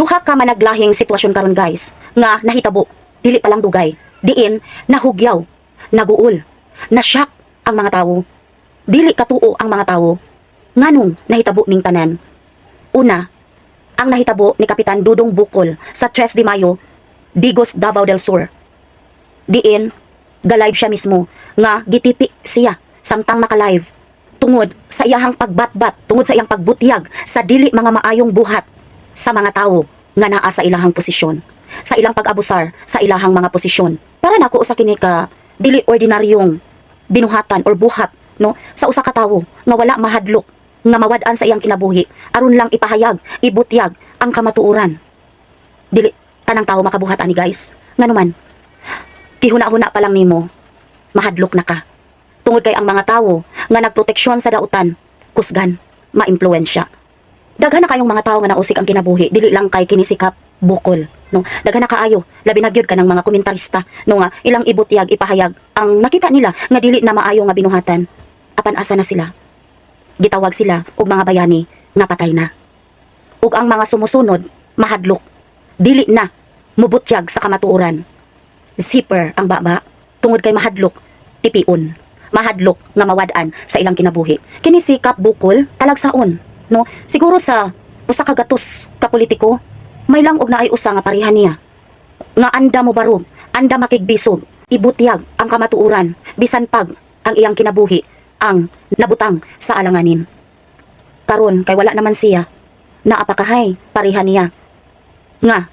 duha ka managlahing sitwasyon karon guys nga nahitabo dili pa lang dugay. Diin nahugyaw naguol na shock ang mga tawo dili katuo ang mga tawo nganong nahitabo ning tanan? Una ang nahitabo ni Kapitan Dudong Bukol sa 3 de Mayo Digos Davao del Sur. Diin galive siya mismo nga gitipi siya samtang naka-live tungod sa iyahang pagbatbat tungod sa iyang pagbutyag sa dili mga maayong buhat sa mga tawo nga naa sa ilahang posisyon sa ilang pag-abusar sa ilahang mga posisyon. Para nako sa kini ka dili ordinaryong binuhatan or buhat no sa usa ka tawo nga wala mahadlok nga mawad-an sa iyang kinabuhi. Aron lang ipahayag ibutyag ang kamatuoran. Dili tanang tawo makabuhat ani guys. Nganuman kihuna-huna pa lang nimo mahadlok na ka. Tungod kay ang mga tawo nga nagproteksyon sa dautan kusgan maimpluwensya daghan na kayong mga tawo nga nausik ang kinabuhi dili lang kay kinisikap bukol no? Daghan na kaayo labi na gyud kanang mga komentarista no nga ilang ibutyag ipahayag ang nakita nila nga dili na maayo nga binuhatan. Apan asa na sila? Gitawag sila og mga bayani nga patay na. Ug ang mga sumusunod mahadlok dili na mubutyag sa kamatuoran. Zipper ang baba tungod kay mahadlok tipion mahadlok nga mawad-an sa ilang kinabuhi. Kini si Kap Bukol talagsaon no? Siguro sa usa ka gatos ka politiko may lang og naay usa nga pareha niya. Nga anda mo barog anda makigbisog ibutyag ang kamatuoran bisan pag ang iyang kinabuhi ang nabutang sa alanganin. Karon kay wala naman siya naapakahay pareha niya. Nga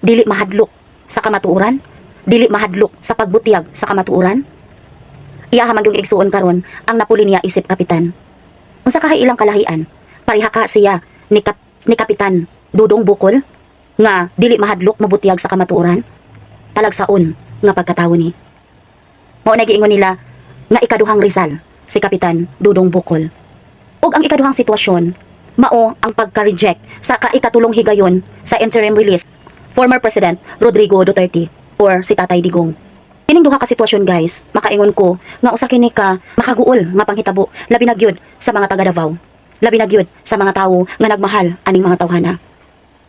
dili mahadlok sa kamatuoran dili mahadlok sa pagbutyag sa kamatuoran iya hamang igsuon karon ang napuli niya isip kapitan. Unsa kahay ilang kalahian pareha ka siya ni, kap, ni kapitan Dudong Bukol nga dili mahadlok mabutyag sa kamatuoran talagsaon nga pagkatawo ni mao na giingon nila nga ikaduhang Rizal si kapitan Dudong Bukol ug ang ikaduhang sitwasyon mao ang pagka-reject sa kaikatulong higayon sa interim release former President Rodrigo Duterte or si Tatay Digong. Kining duha ka sitwasyon guys, makaingon ko nga usa kini ka makaguol nga panghitabo labi na gyud sa mga taga Davao. Labi na gyud sa mga tawo nga nagmahal aning mga tawhana.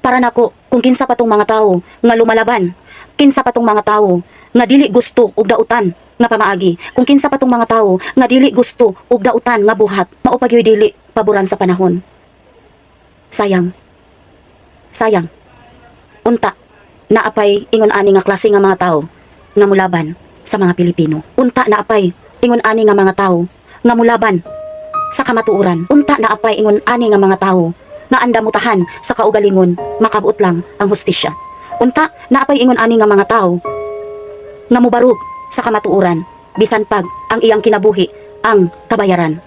Para nako kung kinsa pa tong mga tawo nga lumalaban, kinsa pa tong mga tawo nga dili gusto og dautan nga pamaagi, kung kinsa pa tong mga tawo nga dili gusto og dautan nga buhat, mao pa dili paboran sa panahon. Sayang. Sayang. Unta, naapay ingon ani nga klase nga mga tao nga mulaban sa mga Pilipino. Unta naapay ingon ani nga mga tao nga mulaban sa kamatuoran. Unta naapay ingon ani nga mga tao nga andamutahan sa kaugalingon makabuot lang ang hustisya. Unta naapay ingon ani nga mga tao nga mubarug sa kamatuoran bisan pag ang iyang kinabuhi ang kabayaran.